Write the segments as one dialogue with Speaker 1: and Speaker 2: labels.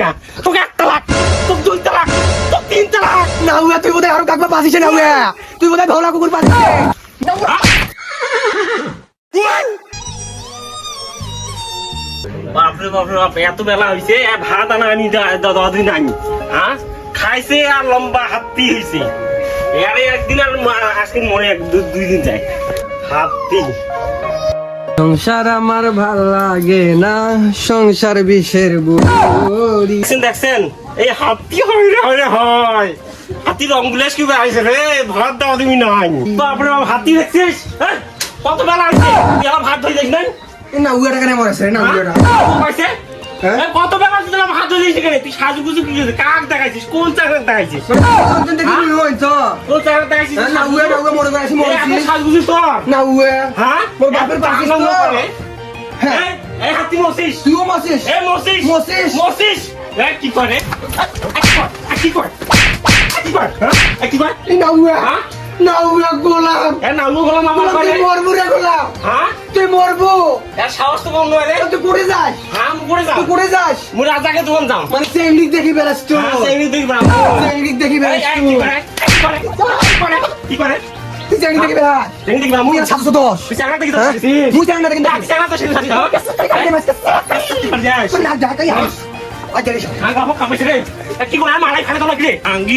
Speaker 1: না। তোকে এক তালাক তোকে দুই তালাক তোকে তিন তালাক।
Speaker 2: না উয়া তুই বোধহয় আরও কাকবা পাছিস না উয়া তুই বোধহয় ধওলা কুকুর পাছিস
Speaker 1: বাপরে বাপরে বাপ এত বেলা হয়েছে এ ভাত আনা আনি দিন আনি। হ্যাঁ খাইছে আর লম্বা হাতি হয়েছে এর একদিন আর আজকে মনে এক দুই দিন যায়। হাতি
Speaker 2: সংসার আমার ভালো লাগে না সংসার বিষের বুড়ি
Speaker 1: দেখছেন এই হাতি হয় রে হয় রে হয়। হাতি রং গুলেস কি আইছে রে? ভাত দাও তুমি নাই। বাপরে বাপ হাতি দেখছিস? হ্যাঁ? কত বেলা আছে ভাত ধরে দেখ নাই?
Speaker 2: না উড়াটা কেন মরেছে না হ্যাঁ?
Speaker 1: এ, কত বেলা যাইছে কেন? তুই সাজু গুজু কি করছিস? কাক দেখাইছিস? কোন চাকর দেখাইছিস? কোন
Speaker 2: না উয়া না উয়া মরে
Speaker 1: তোর?
Speaker 2: না উয়া।
Speaker 1: হ্যাঁ?
Speaker 2: মোর বাপের পাশে তো। হ্যাঁ।
Speaker 1: এই, হাতি
Speaker 2: তুইও
Speaker 1: এ এ কি করে? কি করে? কি করে? এ, কি করে? হ্যাঁ? কি করে?
Speaker 2: না উয়া।
Speaker 1: হ্যাঁ?
Speaker 2: না উয়া গোলাম
Speaker 1: এ নালু গলাম আমার করে
Speaker 2: মরবো রে গোলাম
Speaker 1: হ্যাঁ
Speaker 2: তুই মরবো
Speaker 1: এর সাহস তো কম নয় রে
Speaker 2: তুই যাস
Speaker 1: হ্যাঁ আমি করে যাও
Speaker 2: তুই করে যাস
Speaker 1: মুই রাজাকে দোকান যাও
Speaker 2: মানে চেংড়ি দেখি
Speaker 1: হ্যাঁ সেই দিক
Speaker 2: দেখি বেড়াস
Speaker 1: এই, এই, কি কি করে? কি করে? কি করে?
Speaker 2: তুই দেখি। মুই
Speaker 1: তুই দেখি তো
Speaker 2: হ্যাঁ? মুই দেখি
Speaker 1: তো সেই?
Speaker 2: না
Speaker 1: আঙ্গা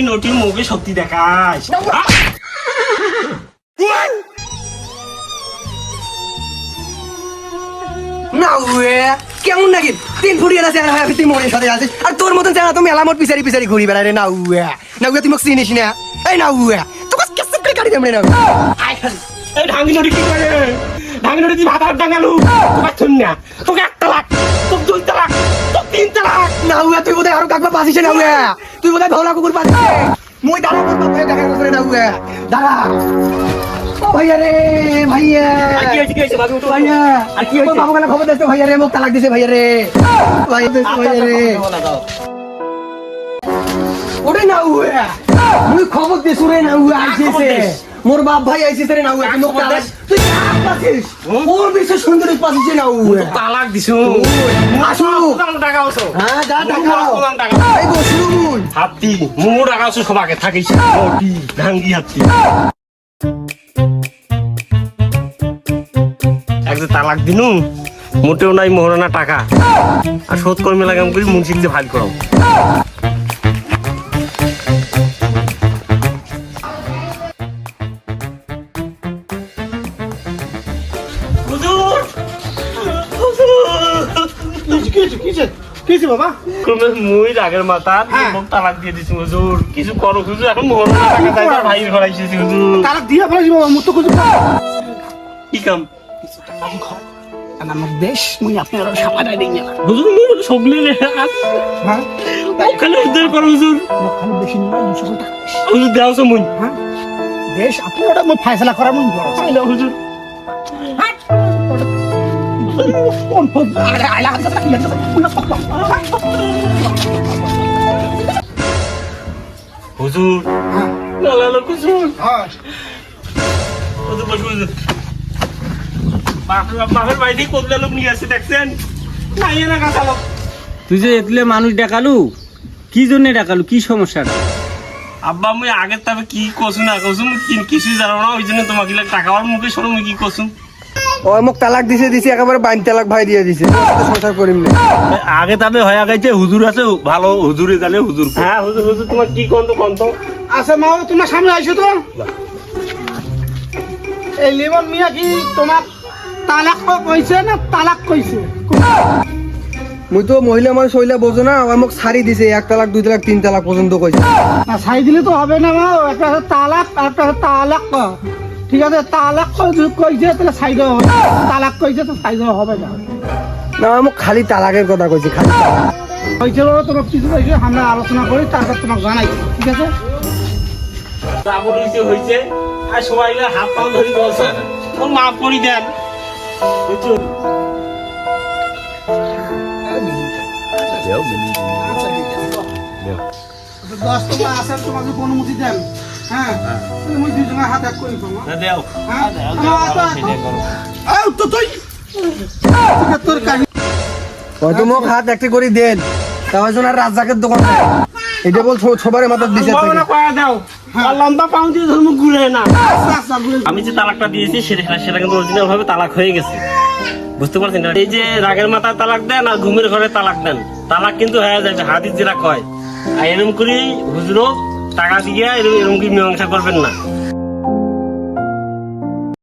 Speaker 1: নটির মুখে শক্তি দেখাস হ্যাঁ?
Speaker 2: না উয়ে কেমন নাকি তিন ফুটি এটা চেহারা হয় তুই মনের সাথে আছিস আর তোর মতন চেহারা তো মেলামত পিছারি পিছারি ঘুরি বেড়ায় রে না উয়ে না উয়ে তুই মোক চিনিস না এই না উয়ে তোকে কেসে করে গাড়ি দেবে না।
Speaker 1: এই ঢাঙ্গি কি করে? ঢাঙ্গি তুই ভাত। তোকে শুন না। তোকে এক তালাক, তোকে দুই তালাক, তোকে তিন তালাক।
Speaker 2: না উয়ে তুই বোধহয় আরও কাকবা পাছিস না উয়ে তুই বোধহয় ধওলা কুকুর পাছিস মই দাঁড়া তোর বাপ দেখা করে উয়ে দাঁড়া। ও ভাইয়া রে ভাইয়া।
Speaker 1: আর কি হয়েছে, কি হয়েছে? ভাবি উঠো।
Speaker 2: ভাইয়া।
Speaker 1: আর কি হয়েছে?
Speaker 2: বাবু কেন খবর দিচ্ছে ভাইয়া রে মোক তালাক দিছে ভাইয়া রে। ভাইয়া দিছে ভাইয়া রে। ওরে না উয়ে। মুই খবর দিছ রে না উয়ে আইছে মোর বাপ ভাই আইছে রে না উয়ে
Speaker 1: খবর
Speaker 2: তালাক? তুই কাক পাছিস ওর বেশি সুন্দরী পাছিস না উয়ে।
Speaker 1: তালাক দিছো।
Speaker 2: আসু
Speaker 1: টাকা
Speaker 2: হ্যাঁ যা টাকা
Speaker 1: টাকা।
Speaker 2: এই বসলু মুই
Speaker 1: হাতি মোর টাকা আছো সবাকে থাকিস ঢাঙ্গি হাতি। এক যে তালাক দিনু মোটেও নাই মোহরানা টাকা। আর শোধ কর্মী লাগাম করি মুন্সিক যে ভাগ করাও হুজুর! তুমি মুই রাগের মাথা মোক তালাক দিয়ে দিছি হুজুর। কিছু করো হুজুর এখন মোহরানা টাকা চাই তার ভাই ঘরাইছি হুজুর।
Speaker 3: তালাক দিয়ে ফেলেছি বাবা মুতো কিছু
Speaker 1: কি কাম?
Speaker 3: আমার দেশ মুই আপনার সমাধান দিই না
Speaker 1: হুজুর মুই বলে সগলি রে
Speaker 3: হ্যাঁ।
Speaker 1: ওখানে উদ্ধার করো হুজুর।
Speaker 3: ওখানে বেশি নয় দুশো
Speaker 1: হুজুর দেওয়া মুই।
Speaker 3: হ্যাঁ। দেশ আপনি ওটা মুই ফায়সালা করার মুই বড়।
Speaker 1: হুজুর।
Speaker 3: আরে
Speaker 1: হুজুর। না না না হুজুর
Speaker 3: হ্যাঁ
Speaker 1: হুজুর বসু হুজুর বাপের বাড়ি থেকে কতগুলো লোক নিয়ে আসছে দেখছেন? না না কাঁচা লোক।
Speaker 4: তুই যে এতলে মানুষ ডাকালু কি জন্য ডাকালু? কি সমস্যাটা?
Speaker 1: আব্বা মুই আগের তবে কি কছু না কছু মুই কি কিছু জানো না ওই জন্য তোমাকে টাকা আমার মুখে সরো কি কছু
Speaker 2: ও মোক তালাক দিছে দিছে একেবারে বাইন তালাক ভাই দিয়ে দিছে। সংসার করিম না?
Speaker 4: আগে তবে হয়ে গেছে হুজুর আছে ভালো হুজুরে জানে হুজুর
Speaker 1: হ্যাঁ হুজুর হুজুর তোমার কি কন্ত কন্ত
Speaker 3: আচ্ছা মা তোমার সামনে আইসো তো। এই লিমন মিয়া কি তোমার তালাক কইছে না তালাক কইছে
Speaker 2: মুই তো মহিলা মানুষ হইলে বোঝো না আমার মোক ছাড়ি দিছে এক তালাক দুই তালাক তিন তালাক পর্যন্ত কইছে।
Speaker 3: না ছাই দিলে তো হবে না মা একটা হচ্ছে তালাক আর একটা তালাক। ঠিক আছে তালাক কইছে তাহলে দেওয়া হবে। তালাক কইছে তো দেওয়া হবে না।
Speaker 2: না মোক খালি তালাকের কথা কইছে খালি। তালাক
Speaker 3: হয়েছে বলে তোমার কিছু হয়েছে আমরা আলোচনা করি তারপর তোমাকে জানাই ঠিক আছে?
Speaker 1: তারপর হয়েছে হয়েছে আর সবাই হাত পাও ধরি বলছে ওর মাফ করি দেন? হুজুর
Speaker 3: দশ টাকা আছে তোমাকে অনুমতি দেন। হ্যাঁ। তুমি দুজনের হাত এক করি তোমার
Speaker 1: দেও।
Speaker 3: হ্যাঁ। তো তুই তোর কাহিনী
Speaker 2: হয়তো মোক হাত একটা করে দেন। তাও জন আর দোকান এটা বল মাথা দিছে
Speaker 1: বাবা না কয়া দাও। লম্বা পাউন্ডি ধর্ম ঘুরে না। আমি যে তালাকটা দিয়েছি সেটা সেটা কিন্তু অরিজিনাল ভাবে তালাক হয়ে গেছে। বুঝতে পারছেন না? এই যে রাগের মাথায় তালাক দেন আর ঘুমের ঘরে তালাক দেন তালাক কিন্তু হয়ে যাবে হাদিস যেটা কয়। আর এরকম করে হুজুরও টাকা দিয়ে এরকম কি মীমাংসা করবেন না।